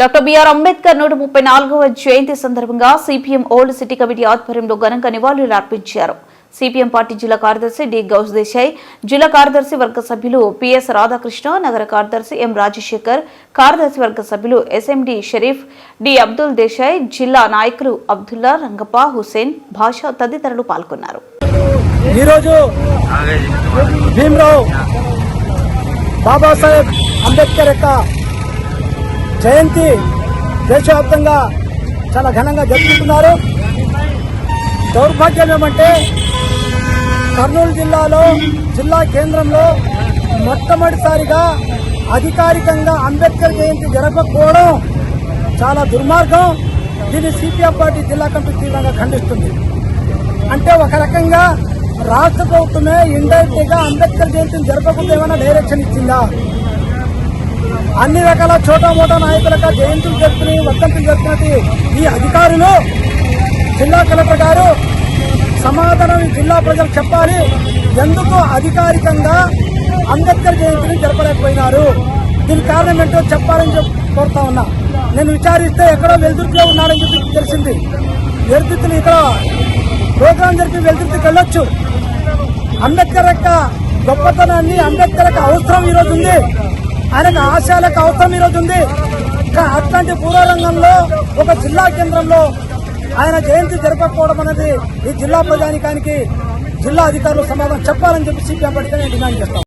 Doctor BR Ambedkar నూట ముప్పై నాలుగవ జయంతి సందర్భంగా సిపిఎం ఓల్డ్ సిటీ కమిటీ ఆధ్వర్యంలో ఘనంగా నివాళులు అర్పించారు. సిపిఎం పార్టీ జిల్లా కార్యదర్శి డి. గౌస్ దేశాయ్ జిల్లా కార్యదర్శి వర్గ సభ్యులు పిఎస్ రాధాకృష్ణ నగర కార్యదర్శి ఎం. రాజశేఖర్ కార్యదర్శి వర్గ సభ్యులు ఎస్ఎండి షరీఫ్ డి. అబ్దుల్ దేశాయ్ జిల్లా నాయకులు అబ్దుల్లా రంగప్ప హుసేన్ భాషా తదితరులు పాల్గొన్నారు. ఈరోజు భీమరావు బాబాసాహెబ్ అంబేద్కర్ యొక్క జయంతి దేశవ్యాప్తంగా చాలా ఘనంగా జరుపుకుంటున్నారు. దౌర్భాగ్యం ఏమంటే కర్నూలు జిల్లాలో జిల్లా కేంద్రంలో మొట్టమొదటిసారిగా అధికారికంగా అంబేద్కర్ జయంతి జరపకపోవడం చాలా దుర్మార్గం. దీన్ని సిపిఎం పార్టీ జిల్లా కమిటీ తీవ్రంగా ఖండిస్తుంది. అంటే ఒక రకంగా రాష్ట్ర ప్రభుత్వమే ఇండైరెక్ట్గా అంబేద్కర్ జయంతిని జరపకుండా ఏమైనా డైరెక్షన్ ఇచ్చిందా? అన్ని రకాల చోటా మోటా నాయకులకు జయంతులు జరుపుకుని వర్ధంతులు జరుపుకున్నది ఈ అధికారులు జిల్లా కలెక్టర్ గారు సమాధానం జిల్లా ప్రజలకు చెప్పాలి. ఎందుకు అధికారికంగా అంబేద్కర్ జయంతిని జరపలేకపోయినారు? దీని కారణం ఏంటో చెప్పాలని కోరుతా ఉన్నా. నేను విచారిస్తే ఎక్కడో వెలుదుర్తిలో ఉన్నాడని చెప్పి తెలిసింది. వెలుదుర్తిని ఇక్కడ ప్రోగ్రాం జరిపి వెలుదుర్తికి వెళ్ళొచ్చు. అంబేద్కర్ యొక్క గొప్పతనాన్ని అంబేద్కర్ యొక్క అవసరం ఈరోజు ఉంది. ఆయన ఆశయాలకు అవసరం ఈరోజు ఉంది. అట్లాంటి పూర్వరంగంలో ఒక జిల్లా కేంద్రంలో ఆయన జయంతి జరపకపోవడం అనేది ఈ జిల్లా ప్రజానికానికి జిల్లా అధికారులు సమాధానం చెప్పాలని చెప్పి సిపిఎం పడితే నేను డిమాండ్ చేస్తాను.